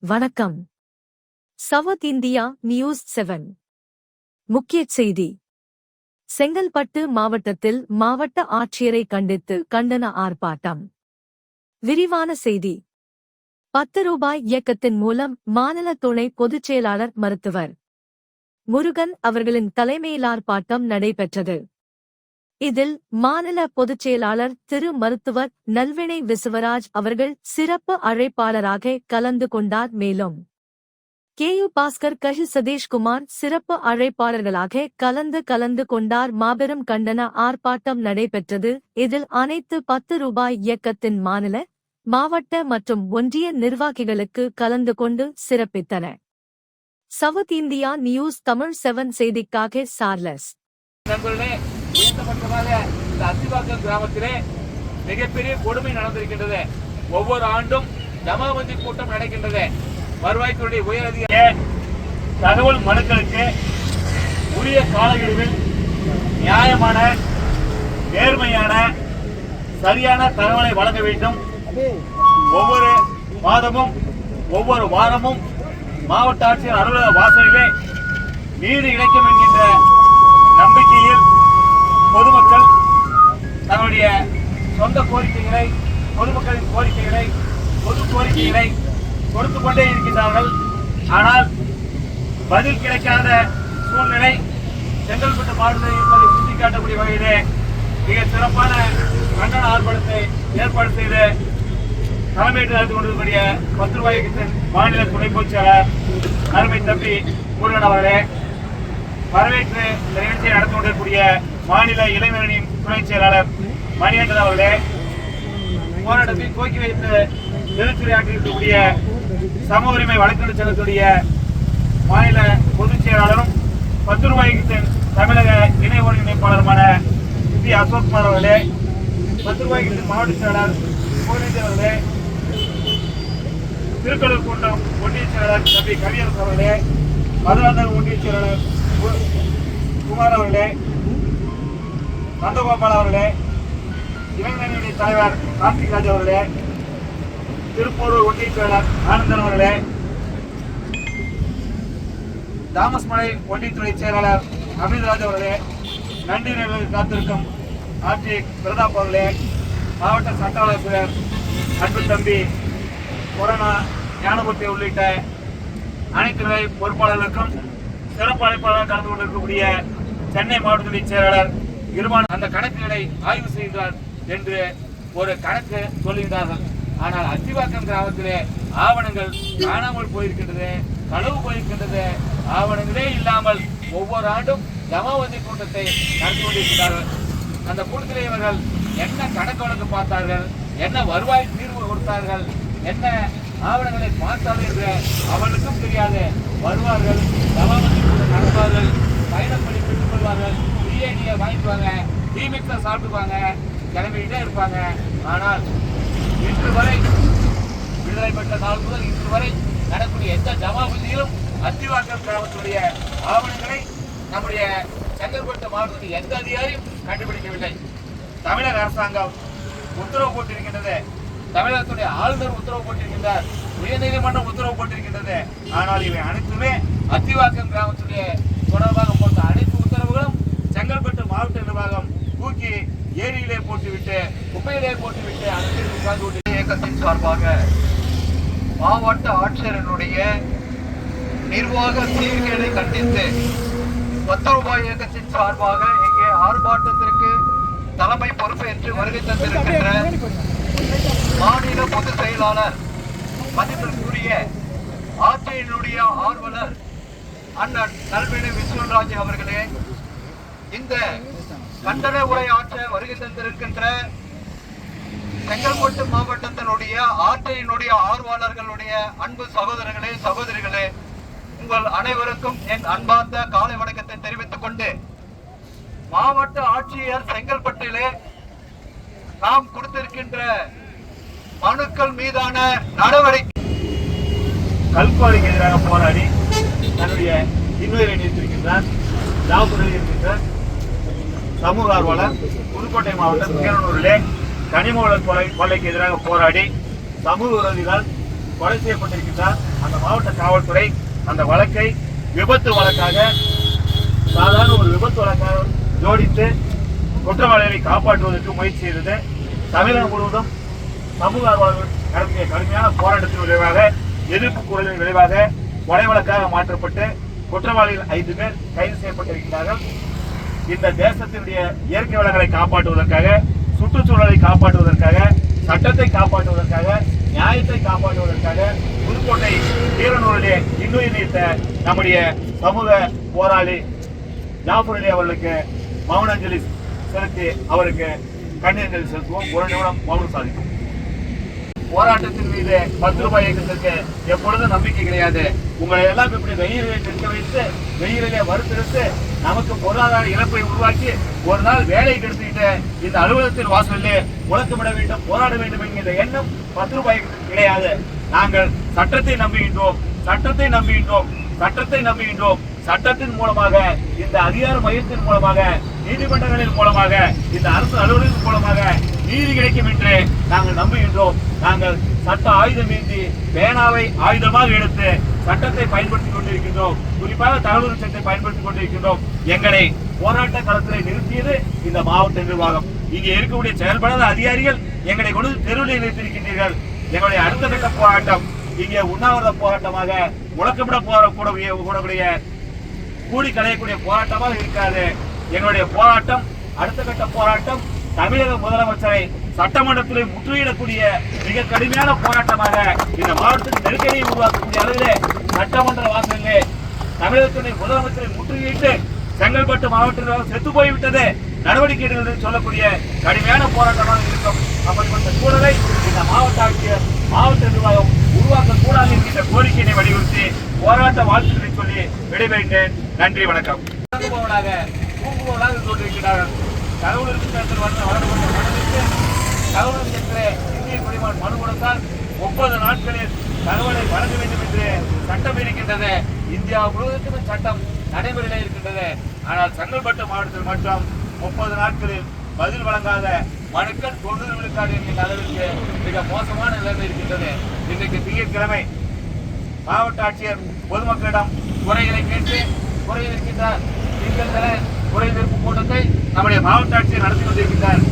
வணக்கம். South India News Seven. முக்கிய செய்தி. செங்கல்பட்டு மாவட்டத்தில் மாவட்ட ஆட்சியரை கண்டித்து கண்டன ஆர்ப்பாட்டம். விரிவான செய்தி. பத்து ரூபாய் இயக்கத்தின் மூலம் மாநில துணை பொதுச் செயலாளர் மருத்துவர். முருகன் அவர்களின் தலைமையில் ஆர்ப்பாட்டம் நடைபெற்றது. இதில் மாநில பொதுச் செயலாளர் திரு மருத்துவர் நல்வினை விசுவராஜ் அவர்கள் சிறப்பு அழைப்பாளராக கலந்து கொண்டார் மேலும். கே. யு. பாஸ்கர் கஹி சதீஷ்குமார் சிறப்பு அழைப்பாளர்களாக கலந்து கலந்து கொண்டார். மாபெரும் கண்டன ஆர்ப்பாட்டம் நடைபெற்றது. இதில் அனைத்து பத்து ரூபாய் இயக்கத்தின் மாநில மாவட்ட மற்றும் ஒன்றிய நிர்வாகிகளுக்கு கலந்து கொண்டு சிறப்பித்தன. South India News Tamil Seven செய்திக்காக Charles. உயர்த்தப்பட்டதாக இந்த அத்திவாக்கம் கிராமத்திலே மிகப்பெரிய கொடுமை நடந்திருக்கின்றது. ஒவ்வொரு ஆண்டும் ஜமாபந்தி கூட்டம் நடக்கின்றது. வருவாய்த்துறை உயர் அதிகாரி தகவல் மனுக்களுக்கு உரிய காலக்கெடுவில் நியாயமான நேர்மையான சரியான தகவலை வழங்க வேண்டும். ஒவ்வொரு மாதமும் ஒவ்வொரு வாரமும் மாவட்ட ஆட்சியர் அலுவலக வாசலிலே நீதி கிடைக்கும் என்கிற பொதுமக்கள் தன்னுடைய சொந்த கோரிக்கைகளை பொதுமக்களின் கோரிக்கைகளை பொது கோரிக்கைகளை கொடுத்து கொண்டே இருக்கின்றார்கள். ஆனால் பதில் கிடைக்காத சூழ்நிலை செங்கல்பட்டு மாவட்டத்தில் இருப்பதை சுட்டிக்காட்டக்கூடிய வகையிலே மிக சிறப்பான கண்டன ஆர்ப்பாட்டத்தை ஏற்பாடு செய்து தலைமையிட்டு நடந்து கொண்டிருக்கக்கூடிய பத்து ரூபாய் மாநில துணை பொதுச்செயலர் அருமை தம்பி முருகன் அவர்களே வரவேற்று இந்த நிகழ்ச்சியை நடந்து கொண்டிருக்கக்கூடிய மாநில இளைஞரணியின் துணை செயலாளர் மணிகண்டன் அவர்களே போராட்டத்தை துவக்கி வைத்து எதிர்த்துரையாற்றிருக்கக்கூடிய சம உரிமை வழக்கறிஞர் சங்கத்துடைய மாநில பொதுச் செயலாளரும் பத்து ரூபாய்க்கு தமிழக இணை ஒருங்கிணைப்பாளருமான பி. அசோக்குமார் அவர்களே பத்து ரூபாய்க்கு மாவட்ட செயலாளர் புகழேந்தி அவர்களே திருக்கடூர் கூட்டம் ஒன்றிய செயலாளர் தம்பி கவியரசு அவர்களே மதுராந்தகம் ஒன்றிய செயலாளர் குமார் அவர்களே நந்தகோபால் அவர்களே இளைஞரணி தலைவர் கார்த்திக் ராஜ் அவர்களே திருப்பூர் ஒன்றிய ஆனந்தன் அவர்களே தாமஸ் மலை ஒன்றியத்துறை செயலாளர் அமிர்தராஜ் அவர்களே நன்றி நிலையில் காத்திருக்கும் ஆட்சி பிரதாப் அவர்களே மாவட்ட சட்ட ஆலோசகர் அன்பு தம்பி கொரோனா ஞானமூர்த்தி உள்ளிட்ட அனைத்து நிலை பொறுப்பாளர்களுக்கும் சிறப்பு அழைப்பாளராக கலந்து கொண்டிருக்கக்கூடிய சென்னை மாவட்டத்துறை செயலாளர் இருமான அந்த கணக்குகளை ஆய்வு செய்கிறார் என்று ஒரு கணக்கு சொல்லுகிறார்கள் ஆனால் அத்திவாக்கம் கிராமத்திலே ஆவணங்கள் காணாமல் போயிருக்கின்றது களவு போயிருக்கின்றது. ஆவணங்களே இல்லாமல் ஒவ்வொரு ஆண்டும் ஜமாவதி கூட்டத்தை நடத்தி கொண்டிருக்கிறார்கள். அந்த கூட்டத்தில் இவர்கள் என்ன கணக்கு வழக்கு பார்த்தார்கள் என்ன வருவாய் தீர்வு கொடுத்தார்கள் என்ன ஆவணங்களை பார்த்தார்கள் என்று அவர்களுக்கும் தெரியாது. வருவார்கள் ஜமாவதி கூட்டம் நடத்துவார்கள் பயணப்படி பெற்றுக் கொள்வார்கள். பிஏடியை வாங்கிக்குவாங்க டீமிக்ஸை சாப்பிட்டுக்குவாங்க கிளம்பிக்கிட்டே இருப்பாங்க. ஆனால் இன்று வரை விடுதலை பெற்ற நாள் முதல் இன்று வரை நடக்கூடிய எந்த ஜமாபதியிலும் அத்திவாக்கம் கிராமத்துடைய ஆவணங்களை நம்முடைய செங்கல்பட்டு மாவட்டத்தில் எந்த அதிகாரியும் கண்டுபிடிக்கவில்லை. தமிழக அரசாங்கம் உத்தரவு போட்டிருக்கின்றது. தமிழகத்துடைய ஆளுநர் உத்தரவு போட்டிருக்கின்றார். உயர்நீதிமன்றம் உத்தரவு போட்டிருக்கின்றது. ஆனால் இவை அனைத்துமே அத்திவாக்கம் கிராமத்துடைய தொடர்பாக போட்ட செங்கல்பட்டு மாவட்ட நிர்வாகம் தூக்கி ஏரியிலே போட்டுவிட்டு குப்பையிலே போட்டுவிட்டு அனைத்து உட்கார்ந்து இயக்கத்தின் சார்பாக மாவட்ட ஆட்சியரினுடைய நிர்வாக சீர்கேடை கண்டித்து பத்து ரூபாய் இயக்கத்தின் சார்பாக இங்கே ஆர்ப்பாட்டத்திற்கு தலைமை பொறுப்பேற்று வருகை தந்திருக்கின்ற மாநில பொதுச் செயலாளர் மதிப்பிற்குரிய ஆட்சியினுடைய ஆர்வலர் அண்ணன் நல்வினை விஸ்வன்ராஜ் அவர்களே இந்த கண்டன உரை ஆற்ற வருகை தந்திருக்கின்ற செங்கல்பட்டு மாவட்டத்தினுடைய ஆற்றையினுடைய ஆர்வலர்களுடைய அன்பு சகோதரர்களே சகோதரிகளே உங்கள் அனைவருக்கும் என் அன்பார்ந்த காலை வணக்கத்தை தெரிவித்துக் கொண்டு மாவட்ட ஆட்சியர் செங்கல்பட்டிலே நாம் கொடுத்திருக்கின்ற மனுக்கள் மீதான நடவடிக்கை கல்குவாரிக்கு எதிராக போராடி தன்னுடைய இன்னுயிரை நீத்திருக்கின்றார் ஜாபுரில் இருக்கின்ற சமூக ஆர்வலர் புதுக்கோட்டை மாவட்டம் சிங்கனூரிலே கனிம வள கொலை கொள்ளைக்கு எதிராக போராடி சமூக விரோதிகள் கொலை செய்யப்பட்டிருக்கின்றார். அந்த மாவட்ட காவல்துறை அந்த வழக்கை விபத்து வழக்காக சாதாரண ஒரு விபத்து வழக்காக ஜோடித்து குற்றவாளிகளை காப்பாற்றுவதற்கு முயற்சி செய்தது. தமிழகம் முழுவதும் சமூக ஆர்வலர்கள் நடத்திய கடுமையான போராட்டத்தின் விளைவாக எதிர்ப்பு குரலின் விளைவாக கொலை வழக்காக மாற்றப்பட்டு குற்றவாளிகள் ஐந்து பேர் கைது செய்யப்பட்டிருக்கிறார்கள் இந்த தேசத்தினுடைய இயற்கை வளங்களை காப்பாற்றுவதற்காக சுற்றுச்சூழலை காப்பாற்றுவதற்காக சட்டத்தை காப்பாற்றுவதற்காக நியாயத்தை காப்பாற்றுவதற்காக புதுக்கோட்டை வீரனூரிலே இன்னுயிர் நீத்த நம்முடைய சமூக போராளி ஜாஃபர் அலி அவர்களுக்கு மௌனாஞ்சலி செலுத்தி அவருக்கு கண்ணீர்கள் செலுத்துவோம். ஒரு நிமிடம் மௌனம் சாதிக்கும் போராட்டத்தின் மீது பத்து ரூபாய் இயக்கத்திற்கு எப்பொழுதும் நம்பிக்கை கிடையாது. உங்களை எல்லாம் இப்படி வெயிலிலே நிற்க வைத்து வெயிலிலே வறுத்தெடுத்து நமக்கு பொருளாதார இழப்பை உருவாக்கி ஒரு நாள் வேலை கெடுத்துக்கிட்ட இந்த அலுவலகத்தின் வாசலிலே முழக்கமிட வேண்டும் போராட வேண்டும் என்கிற எண்ணம் பத்து ரூபாய் கிடையாது. நாங்கள் சட்டத்தை நம்புகின்றோம் சட்டத்தை நம்புகின்றோம் சட்டத்தை நம்புகின்றோம். சட்டத்தின் மூலமாக இந்த அதிகார மையத்தின் மூலமாக நீதிமன்றங்களின் மூலமாக இந்த அரசு அலுவலகத்தின் மூலமாக நீதி கிடைக்கும் என்று நாங்கள் நம்புகின்றோம். நாங்கள் சட்ட ஆயுதம் ஏந்தி பேனாவை ஆயுதமாக எடுத்து சட்டத்தை பயன்படுத்திக் கொண்டிருக்கின்றோம். குறிப்பாக தகவல் சட்டத்தை பயன்படுத்திக் கொண்டிருக்கின்றோம். எங்களை போராட்ட களத்திலே நிறுத்தியது இந்த மாவட்ட நிர்வாகம். இங்கே இருக்கக்கூடிய செயல்படாத அதிகாரிகள் எங்களை கொண்டு தெருவில் நிறுத்தியிருக்கின்றீர்கள். எங்களுடைய அடுத்த கட்ட போராட்டம் இங்கே உண்ணாவிரத போராட்டமாக முழக்கமிட போற கூடக்கூடிய கூடக்கூடிய கூடி கலையக்கூடிய போராட்டமாக இருக்காது. எங்களுடைய போராட்டம் அடுத்த கட்ட போராட்டம் தமிழக முதலமைச்சரை சட்டமன்றத்திலே முற்றுகையிடக்கூடிய மிக கடுமையான போராட்டமாக இந்த மாவட்டத்தில் நெருக்கடியை உருவாக்கக்கூடிய அளவிலே சட்டமன்ற வாசலிலே தமிழகத்துடைய முதலமைச்சரை முற்றுகையிட்டு செங்கல்பட்டு மாவட்டத்தில் செத்து போய்விட்டது நடவடிக்கை எடுங்கள் என்று சொல்லக்கூடிய கடுமையான போராட்டமாக இருக்கும். அப்படிப்பட்ட சூழலை இந்த மாவட்ட ஆட்சியர் மாவட்ட நிர்வாகம் உருவாக்க கூடாது என்கின்ற கோரிக்கையை வலியுறுத்தி போராட்ட வாழ்த்துக்களை சொல்லி விடைபெறுகிறேன். நன்றி வணக்கம். தூங்குபவர்களாக தூங்குபவர்களாக இருந்து கொண்டிருக்கிறார்கள் தகவல் இருக்கிற வழங்கப்பட்ட என்ற தகவல் இந்திய குடிமகன் மனு கொடுத்தால் முப்பது நாட்களில் தகவலை வழங்க வேண்டும் என்று சட்டம் இருக்கின்றது. இந்தியா முழுவதற்கும் சட்டம் நடைமுறையில் இருக்கின்றது. ஆனால் செங்கல்பட்டு மாவட்டத்தில் மட்டும் முப்பது நாட்களில் பதில் வழங்காத மனுக்கள் தொண்ணூறு விழுக்காடு என்கின்ற அளவிற்கு மிக மோசமான நிலைமை இருக்கின்றது. இன்றைக்கு திங்கட்கிழமை மாவட்ட ஆட்சியர் பொதுமக்களிடம் குறைகளை கேட்டு குறை இருக்கின்றார். திங்கள் குறை தீர்ப்பு கூட்டத்தை நம்முடைய மாவட்ட ஆட்சியர் நடத்தி கொண்டிருக்கின்றார்.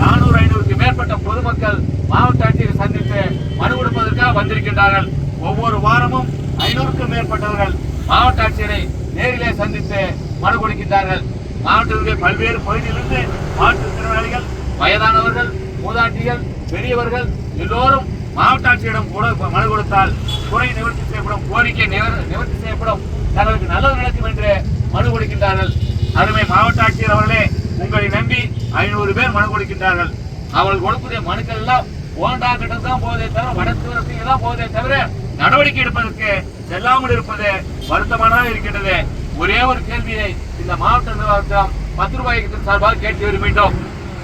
நானூறு ஐநூறுக்கு மேற்பட்ட பொதுமக்கள் மாவட்ட ஆட்சியரை சந்தித்து மனு கொடுப்பதற்காக வந்திருக்கின்றார்கள். ஒவ்வொரு வாரமும் ஐநூறுக்கும் மேற்பட்டவர்கள் மாவட்ட ஆட்சியரை நேரிலே சந்தித்து மனு கொடுக்கின்றார்கள். மாவட்டத்திலே பல்வேறு பகுதியிலிருந்து மாற்றுத்திறனாளிகள் வயதானவர்கள் மூதாட்டிகள் பெரியவர்கள் எல்லோரும் மாவட்ட ஆட்சியரிடம் கூட மனு கொடுத்தால் குறை நிவர்த்தி செய்யப்படும் கோரிக்கை நிவர்த்தி செய்யப்படும். தங்களுக்கு நல்லது நடக்கும் என்று மனு கொடுக்கின்றார்கள். அருமை மாவட்ட ஆட்சியர் அவர்களே உங்களை நம்பி ஐநூறு பேர் மனு கொடுக்கின்றார்கள். அவர்கள் கொடுக்கக்கூடிய மனுக்கள் எல்லாம் ஓண்டா கிட்ட தான் போவதே தவிர வடக்கு தான் போவதே தவிர நடவடிக்கை எடுப்பதற்கு செல்லாமல் இருப்பது வருத்தமானதாக இருக்கின்றது. ஒரே ஒரு கேள்வியை இந்த மாவட்ட நிர்வாகம் பத்து ரூபாய்க்கு சார்பாக கேட்டு விரும்பிட்டோம்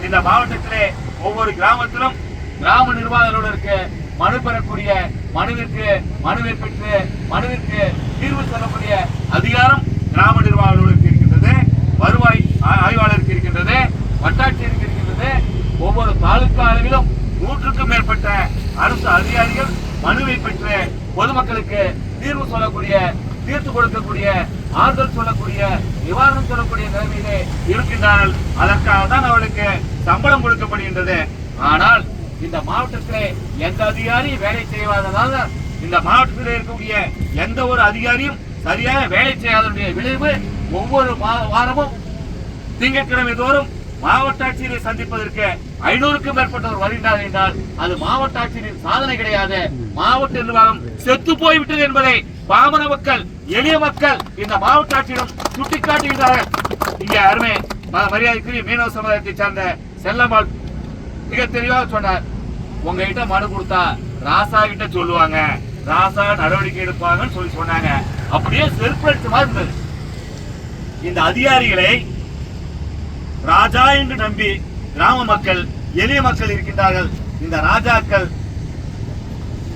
இந்த மாவட்டத்திலே ஒவ்வொரு கிராமத்திலும் கிராம நிர்வாக அலுவலருக்கு மனு பெறக்கூடிய மனுவிற்கு மனுவை பெற்று மனுவிற்கு தீர்வு சொல்லக்கூடிய அதிகாரம் கிராம நிர்வாக அலுவலருக்கு இருக்கின்றது. வருவாய் ஆய்வாளருக்கு இருக்கின்றது வட்டாட்சியருக்கு இருக்கின்றது ஒவ்வொரு தாலுகா அளவிலும் நூற்றுக்கும் மேற்பட்ட அரசு அதிகாரிகள் மனுவை பெற்று பொதுமக்களுக்கு தீர்வு சொல்லக்கூடிய தீர்த்து கொடுக்கக்கூடிய ஆறுதல் சொல்லக்கூடிய நிவாரணம் சொல்லக்கூடிய நிலைமையிலே இருக்கின்றார்கள். அதற்காக தான் அவர்களுக்கு சம்பளம் கொடுக்கப்படுகின்றது. ஆனால் இந்த மாவட்டத்திலே எந்த அதிகாரியும் வேலை செய்யாததால் இந்த மாவட்டத்தில் இருக்கக்கூடிய எந்த ஒரு அதிகாரியும் சரியாக வேலை செய்யாதனுடைய விளைவு ஒவ்வொரு வாரமும் திங்கட்கிழமை தோறும் மாவட்ட ஆட்சியரை சந்திப்பதற்கு ஐநூறுக்கும் மேற்பட்டவர் வருகின்றார் என்றால் அது மாவட்ட ஆட்சியரின் சாதனை கிடையாது. மாவட்ட நிர்வாகம் செத்து போய்விட்டது என்பதை பாமர மக்கள் எளிய மக்கள் இந்த மாவட்ட ஆட்சியிடம் சுட்டிக்காட்டுகின்றார்கள். இங்கே அருமை மரியாதைக்குரிய மீனவ சமுதாயத்தை சார்ந்த செல்லம்மாள் மிக தெளிவாக சொன்னார். உங்ககிட்ட மனு கொடுத்தா ராசா கிட்ட சொல்லுவாங்க. ராசா நடவடிக்கை எடுப்பாங்கன்னு சொல்லி சொன்னாங்க. அப்படியே செருப்படிச்ச மாதிரி இருந்தது. இந்த அதிகாரிகளை ராஜா என்று நம்பி கிராம மக்கள் எளிய மக்கள் இருக்கின்றார்கள். இந்த ராஜாக்கள்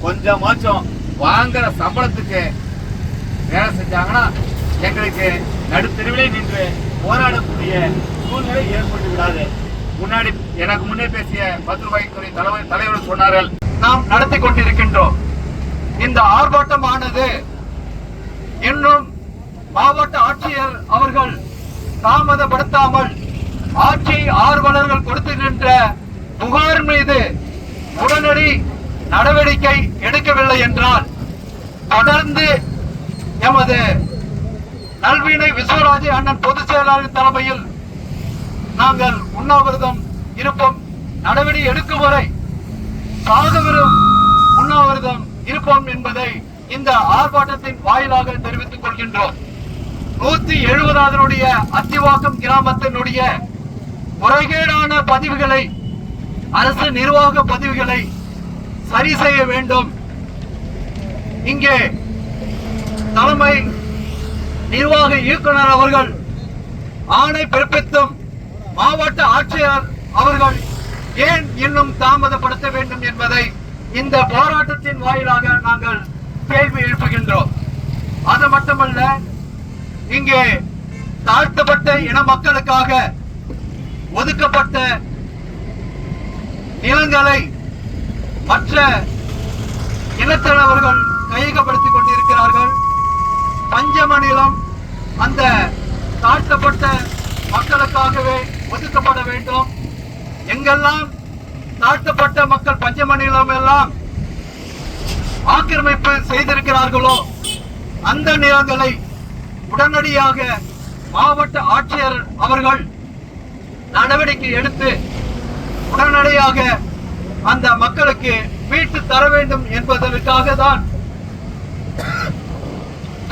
கொஞ்சமாச்சும் வாங்குற சம்பளத்துக்கு வேலை செஞ்சாங்கன்னா எங்களுக்கு நடுத்தெருவிலே நின்று போராடக்கூடிய சூழ்நிலை ஏற்பட்டு விடாது. முன்னாடி எனக்கு முன்னே பேசிய பத்திரவாய்த்துறை தலைவர் தலைவர் சொன்னார்கள் நாம் நடத்தி கொண்டிருக்கின்றோம். இந்த ஆர்ப்பாட்டமானது இன்னும் மாவட்ட ஆட்சியர் அவர்கள் தாமதப்படுத்தாமல் கொடுத்திருக்கின்ற புகார் மீது உடனடி நடவடிக்கை எடுக்கவில்லை என்றால் தொடர்ந்து எமது நல்வினை விஸ்வராஜ் அண்ணன் பொதுச் செயலாளர் தலைமையில் நாங்கள் உண்ணாவிரதம் இருப்போம். நடவடிக்கை எடுக்கும் வரை சாகவரும் உண்ணாவிரதம் இருப்போம் என்பதை இந்த ஆர்ப்பாட்டத்தின் வாயிலாக தெரிவித்துக் கொள்கின்றோம். நூத்தி எழுபதாவதுடைய அத்திவாக்கம் கிராமத்தினுடைய முறைகேடான பதிவுகளை அரசு நிர்வாக பதிவுகளை சரி செய்ய வேண்டும். இங்கே தலைமை நிர்வாக இயக்குனர் அவர்கள் ஆணை பிறப்பித்தும் மாவட்ட ஆட்சியர் அவர்கள் ஏன் இன்னும் தாமதப்படுத்த வேண்டும் என்பதை இந்த போராட்டத்தின் வாயிலாக நாங்கள் கேள்வி எழுப்புகின்றோம். அது மட்டுமல்ல இங்கே தாழ்த்தப்பட்ட இன மக்களுக்காக ஒதுக்கப்பட்ட நிலங்களை மற்ற இனத்தலைவர்கள் கையகப்படுத்திக் கொண்டிருக்கிறார்கள். பஞ்சம நிலம் அந்த தாழ்த்தப்பட்ட மக்களுக்காகவே ஒதுக்கப்பட வேண்டும். எங்கெல்லாம் தாழ்த்தப்பட்ட மக்கள் பஞ்சம நிலம் எல்லாம் ஆக்கிரமிப்பு செய்திருக்கிறார்களோ அந்த நிலங்களை உடனடியாக மாவட்ட ஆட்சியர் அவர்கள் நடவடிக்கை எடுத்து உடனடியாக அந்த மக்களுக்கு மீட்டு தர வேண்டும் என்பதற்காக தான்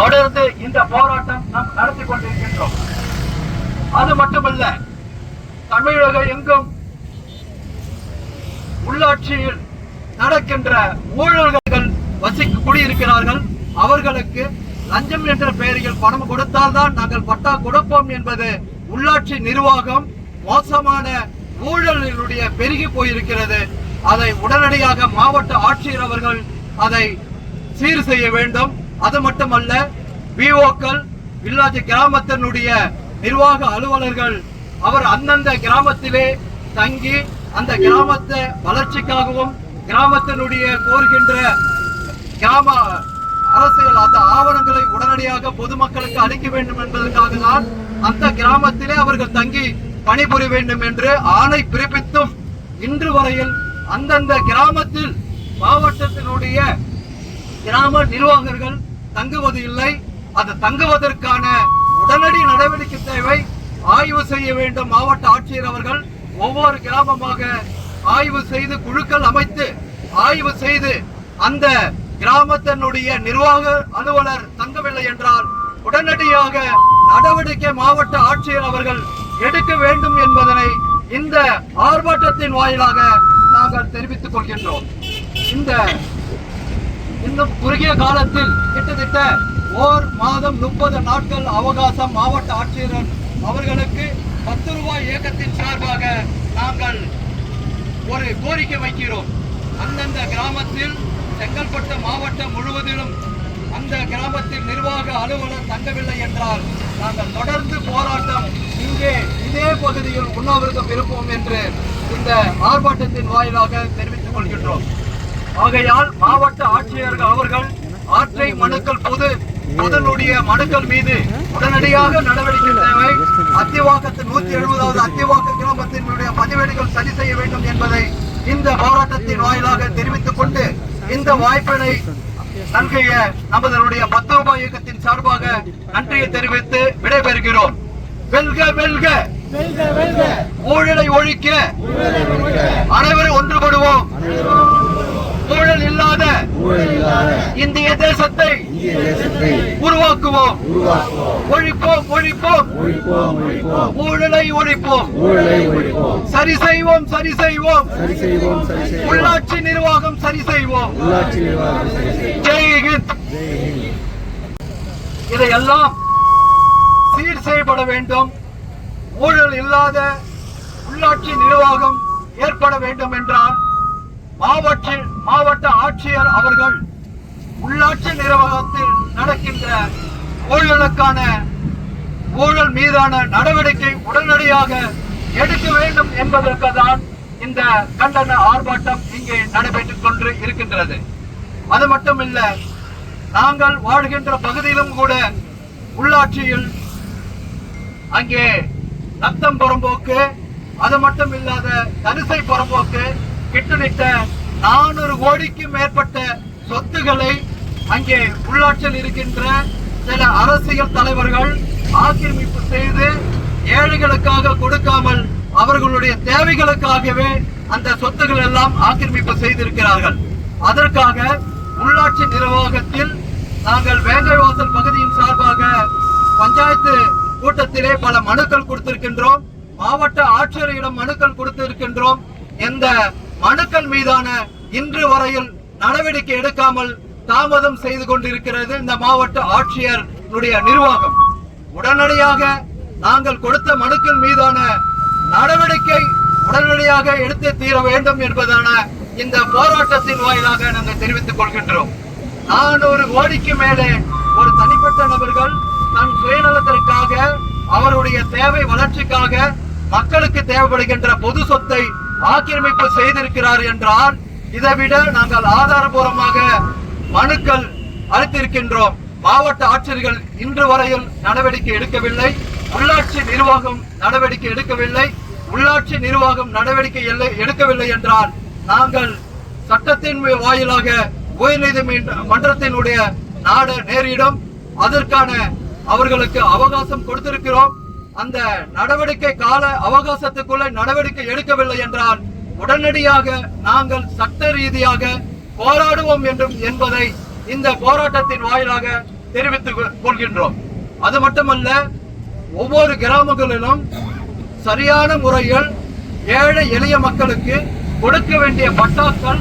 தொடர்ந்து இந்த போராட்டம் நாம் நடத்தி கொண்டிருக்கின்றோம். அது மட்டுமல்ல தமிழக எங்கும் உள்ளாட்சியில் நடக்கின்ற ஊழல்கள் வசிக்க குடியிருக்கிறார்கள். அவர்களுக்கு லஞ்சம் என்ற பெயரில் பணம் கொடுத்தால்தான் நாங்கள் பட்டா கொடுப்போம் என்பது உள்ளாட்சி நிர்வாகம் மோசமான ஊழலினுடைய பெருகி போயிருக்கிறது. அதை உடனடியாக மாவட்ட ஆட்சியர் அவர்கள் அதை சீர் செய்ய வேண்டும். அது மட்டுமல்ல பிஓக்கள் வில்லாஜ் கிராமத்தினுடைய நிர்வாக அலுவலர்கள் அவர் அந்தந்த கிராமத்திலே தங்கி அந்த கிராமத்தை வளர்ச்சிக்காகவும் கிராமத்தினுடைய கோருகின்ற கிராம அரசியல் அந்த ஆவணங்களை உடனடியாக பொதுமக்களுக்கு அளிக்க வேண்டும் என்பதற்காக தான் அந்த கிராமத்திலே அவர்கள் தங்கி பணிபுரிய வேண்டும் என்று ஆணை பிறப்பித்தும் இன்று வரையில் அந்தந்த கிராமத்தில் மாவட்டத்தினுடைய கிராம நிர்வாகர்கள் தங்குவது இல்லை. அது தங்குவதற்கான உடனடி நடவடிக்கை தேவை. ஆய்வு செய்ய வேண்டும். மாவட்ட ஆட்சியர் அவர்கள் ஒவ்வொரு கிராமமாக ஆய்வு செய்து குழுக்கள் அமைத்து ஆய்வு செய்து அந்த கிராமத்தினுடைய நிர்வாக அலுவலர் தங்கவில்லை என்றால் உடனடியாக நடவடிக்கை மாவட்ட ஆட்சியர் அவர்கள் எடுக்க வேண்டும் என்பதனை இந்த ஆர்ப்பாட்டத்தின் வாயிலாக நாங்கள் தெரிவித்துக் கொள்கின்றோம். இந்த இன்னும் குறுகிய காலத்தில் கிட்டத்தட்ட ஓர் மாதம் முப்பது நாட்கள் அவகாசம் மாவட்ட ஆட்சியர் அவர்களுக்கு பத்து ரூபாய் இயக்கத்தின் சார்பாக நாங்கள் ஒரு கோரிக்கை வைக்கிறோம். அந்தந்த கிராமத்தில் செங்கல்பட்டு மாவட்டம் முழுவதிலும் அந்த கிராமத்தில் நிர்வாக அலுவலர் தங்கவில்லை என்றால் நாங்கள் தொடர்ந்து போராட்டம் இங்கே இதே பகுதியில் உண்ணாவிரதம் இருப்போம் என்று இந்த ஆர்ப்பாட்டத்தின் வாயிலாக தெரிவித்துக் கொள்கின்றோம். ஆகையால் மாவட்ட ஆட்சியர்கள் அவர்கள் ஆற்றை மனுக்கள் பொது பொதனுடைய மனுக்கள் மீது உடனடியாக நடவடிக்கை தேவை. அத்திவாக்கத்தின் நூத்தி எழுபதாவது அத்திவாக்க கிராமத்தினுடைய பதிவேடுகள் சரி செய்ய வேண்டும் என்பதை இந்த போராட்டத்தின் வாயிலாக தெரிவித்துக் கொண்டு இந்த வாய்ப்பினை நன்கைய நமதனுடைய பத்து ரூபாய் இயக்கத்தின் சார்பாக நன்றியை தெரிவித்து விடைபெறுகிறோம். வெல்க வெல்க. ஊழலை ஒழிக்க அனைவரும் ஒன்றுபடுவோம். ஊழல் இல்லாத இந்திய தேசத்தை உருவாக்குவோம். ஒழிப்போம் ஒழிப்போம். ஊழலை ஒழிப்போம். சரி செய்வோம் சரி செய்வோம். உள்ளாட்சி நிர்வாகம் சரி செய்வோம். உள்ளாட்சி நிர்வாகம் சரி செய்வோம். ஜெய் ஹிந்த். இதையெல்லாம் சீர் செய்யப்பட வேண்டும். ஊழல் இல்லாத உள்ளாட்சி நிர்வாகம் ஏற்பட வேண்டும் என்றால் மாவட்ட மாவட்ட ஆட்சியர் அவர்கள் உள்ளாட்சி நிர்வாகத்தில் நடக்கின்ற ஊழலுக்கான ஊழல் மீதான நடவடிக்கை உடனடியாக எடுக்க வேண்டும் என்பதற்கு தான் இந்த கண்டன ஆர்ப்பாட்டம் இங்கே நடைபெற்றுக் கொண்டு இருக்கின்றது. அது மட்டுமில்ல நாங்கள் வாழ்கின்ற பகுதியிலும் கூட உள்ளாட்சியில் அங்கே நத்தம் புறம்போக்கு அது மட்டும் இல்லாத தரிசை புறம்போக்கு கிட்டத்தட்ட நானூறு கோடிக்கும் மேற்பட்ட சொத்துக்களை அங்கே உள்ளாட்சியில் இருக்கின்ற சில அரசியல் தலைவர்கள் ஆக்கிரமிப்பு செய்து ஏழைகளுக்காக கொடுக்காமல் அவர்களுடைய தேவைகளுக்காகவே அந்த சொத்துக்கள் எல்லாம் ஆக்கிரமிப்பு செய்திருக்கிறார்கள். அதற்காக உள்ளாட்சி நிர்வாகத்தில் நாங்கள் வேங்கைவாசல் பகுதியின் சார்பாக பஞ்சாயத்து கூட்டத்திலே பல மனுக்கள் கொடுத்திருக்கின்றோம். மாவட்ட ஆட்சியரிடம் மனுக்கள் கொடுத்திருக்கின்றோம். இந்த மனுக்கள் மீதான இன்று வரையில் நடவடிக்கை எடுக்காமல் தாமதம் செய்து கொண்டிருக்கிறது இந்த மாவட்ட ஆட்சியர் நிர்வாகம். உடனடியாக நாங்கள் கொடுத்த மனுக்கள் மீதான நடவடிக்கை உடனடியாக எடுத்து தீர வேண்டும் என்பதான இந்த போராட்டத்தின் வாயிலாக நாங்கள் தெரிவித்துக் கொள்கின்றோம். நானூறு கோடிக்கு மேலே ஒரு தனிப்பட்ட நபர்கள் தன் சுயநலத்திற்காக அவருடைய தேவை வளர்ச்சிக்காக மக்களுக்கு தேவைப்படுகின்ற பொது சொத்தை ஆக்கிரமிப்பு செய்திருக்கிறார் என்றால் இதை விட நாங்கள் ஆதாரபூர்வமாக மனுக்கள் அளித்திருக்கின்றோம். மாவட்ட ஆட்சியர்கள் இன்று வரையில் நடவடிக்கை எடுக்கவில்லை. உள்ளாட்சி நிர்வாகம் நடவடிக்கை எடுக்கவில்லை. உள்ளாட்சி நிர்வாகம் நடவடிக்கை எடுக்கவில்லை என்றால் நாங்கள் சட்டத்தின் வாயிலாக உயர்நீதிமன்ற மன்றத்தினுடைய நாட நேரிடும். அதற்கான அவர்களுக்கு அவகாசம் கொடுத்திருக்கிறோம். அந்த நடவடிக்கை கால அவகாசத்துக்குள்ள நடவடிக்கை எடுக்கவில்லை என்றால் உடனடியாக நாங்கள் சட்ட ரீதியாக போராடுவோம் என்றும் என்பதை இந்த போராட்டத்தின் வாயிலாக தெரிவித்துக் கொள்கின்றோம். அது மட்டுமல்ல ஒவ்வொரு கிராமங்களிலும் சரியான முறையில் ஏழை எளிய மக்களுக்கு கொடுக்க வேண்டிய பட்டாக்கள்